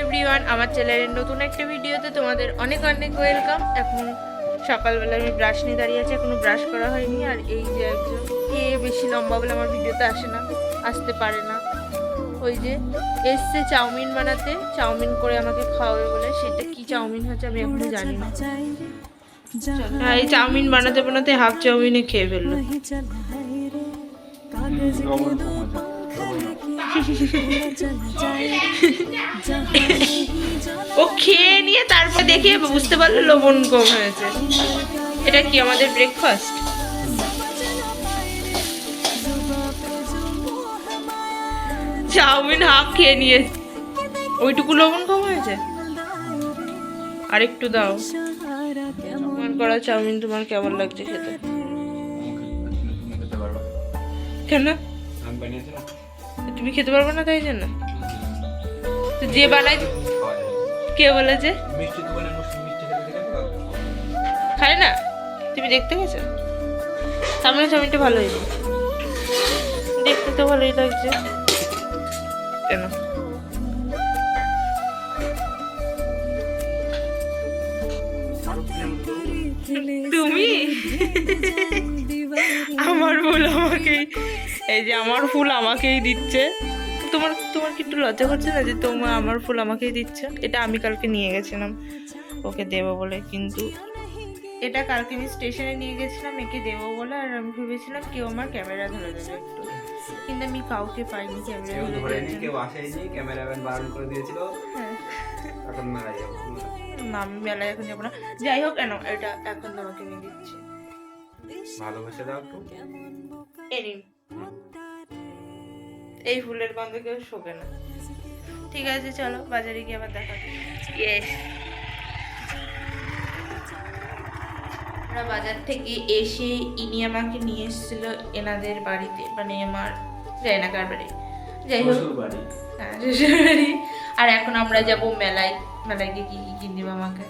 Everyone আমার চ্যানেলের নতুন একটা ভিডিওতে তোমাদের অনেক অনেক ওয়েলকাম এখন সকালবেলা আমি ব্রাশ নিয়ে দাঁড়িয়ে আছি এখনও ব্রাশ করা হয়নি। আর এই যে একজন এ বেশি লম্বা বলে আমার ভিডিওতে আসে না আসতে পারে না। ওই যে এসছে চাউমিন বানাতে চাউমিন করে আমাকে খাওয়াবে বলে। সেটা কি চাউমিন হচ্ছে আমি এখনও জানি না। হ্যাঁ এই চাউমিন বানাতে বানাতে হাফ চাউমিনে খেয়ে ফেলল। ও খেয়ে নিয়ে তারপর দেখে বুঝতে পারল লবণ কম হয়েছে। এটা কি আমাদের ব্রেকফাস্ট চাউমিন হাফ খেয়ে নিয়েছে ওইটুকু লবণ কম হয়েছে? আর একটু দাও। তোমার করা চাউমিন তোমার কেমন লাগছে খেতে? খেতে কেন? আমি বানিয়েছিলাম। তুমি খেতে পারবে না তাই জন্য? তো যে বানাই কে বলেছে খায় না? তুমি দেখতে গেছো? সামনে চাউমিনটা ভালো হয়েছে দেখতে তো ভালোই লাগছে। কেন? তুমি? আমার ফুল আমাকেই। এই যে আমার ফুল আমাকেই দিচ্ছে। তোমার তোমার কি একটু লজ্জা করছে না যে তোমার আমার ফুল আমাকেই দিচ্ছে? এটা আমি কালকে নিয়ে গেছিলাম। ওকে দেবো বলে কিন্তু এটা কালকে আমি স্টেশনে নিয়ে গেছিলাম একে দেবো বলে আর আমি ভেবেছিলাম কেউ আমার ক্যামেরা ধরে দেবে একটু। কিন্তু আমি কাউকে পাইনি ক্যামেরা ধরেনি কেউ। আসেনি ক্যামেরাম্যান বারণ করে দিয়েছিল। হ্যাঁ। এখন মেলায় যাব। না আমি মেলায় এখন যাব না। যাই হোক কেন এটা এখন তোমাকে আমি দিচ্ছি। ভালোবাসে দাও একটু। নিন। এই ফুলের গন্ধ কেউ শোকে না। ঠিক আছে চলো বাজারে গিয়ে আবার দেখা ইয়েস আমরা বাজার থেকে এসে ইনি আমাকে নিয়ে এসেছিল এনাদের বাড়িতে মানে আমার যাই না কার বাড়ি। যাই হোক। হ্যাঁ শ্বশুর বাড়ি। আর এখন আমরা যাব মেলায়। মেলায় গিয়ে কি কি কিনবে আমাকে?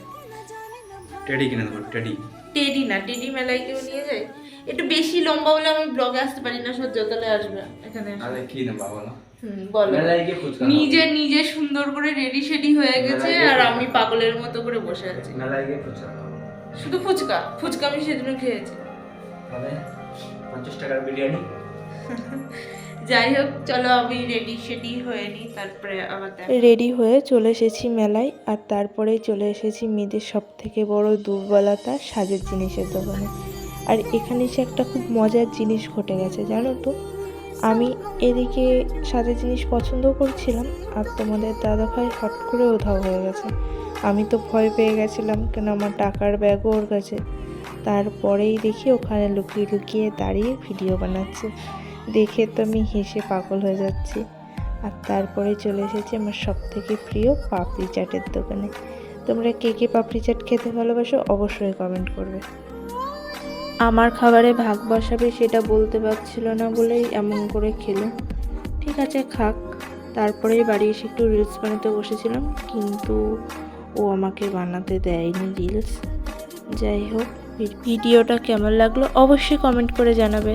টেডি কিনে দেবো টেডি। টেডি না টেডি মেলায় কেউ নিয়ে যায়? একটু বেশি লম্বা হলে আমি ব্লগে আসতে পারি না সহ্যতালে আসবে এখানে আরে কি গিয়ে ফুচকা নিজে নিজে সুন্দর করে রেডি সেডি হয়ে গেছে আর আমি পাগলের মতো করে বসে আছি। শুধু ফুচকা? ফুচকা আমি সেদিনও খেয়েছি। পঞ্চাশ টাকার বিরিয়ানি। যাই হোক চলো আমি রেডি হয়ে নিই, তারপরে রেডি হয়ে চলে এসেছি মেলায়, আর তারপরেই চলে এসেছি মেয়েদের সব থেকে বড় দুর্বলতা সাজের জিনিসের দোকানে। আর এখানে এসে একটা খুব মজার জিনিস ঘটে গেছে, জানো তো? আমি এদিকে সাজের জিনিস পছন্দ করছিলাম, আর তোমাদের দাদা ভাই হট করে উধাও হয়ে গেছে। আমি তো ভয় পেয়ে গেছিলাম, কেন আমার টাকার ব্যাগও ওর কাছে। তারপরেই দেখি ওখানে লুকিয়ে লুকিয়ে দাঁড়িয়ে ভিডিও বানাচ্ছে। দেখে তো আমি হেসে পাগল হয়ে যাচ্ছি। আর তারপরে চলে এসেছি আমার সব থেকে প্রিয় পাপড়ি চাটের দোকানে। তোমরা কে কে পাপড়ি চাট খেতে ভালোবাসো অবশ্যই কমেন্ট করবে। আমার খাবারে ভাগ বসাবে সেটা বলতে পারছিল না বলেই এমন করে খেলো। ঠিক আছে, খাক। তারপরেই বাড়ি এসে একটু রিলস বানাতে বসেছিলাম, কিন্তু ও আমাকে বানাতে দেয়নি রিলস যাই হোক, ভিডিওটা কেমন লাগল অবশ্যই কমেন্ট করে জানাবে।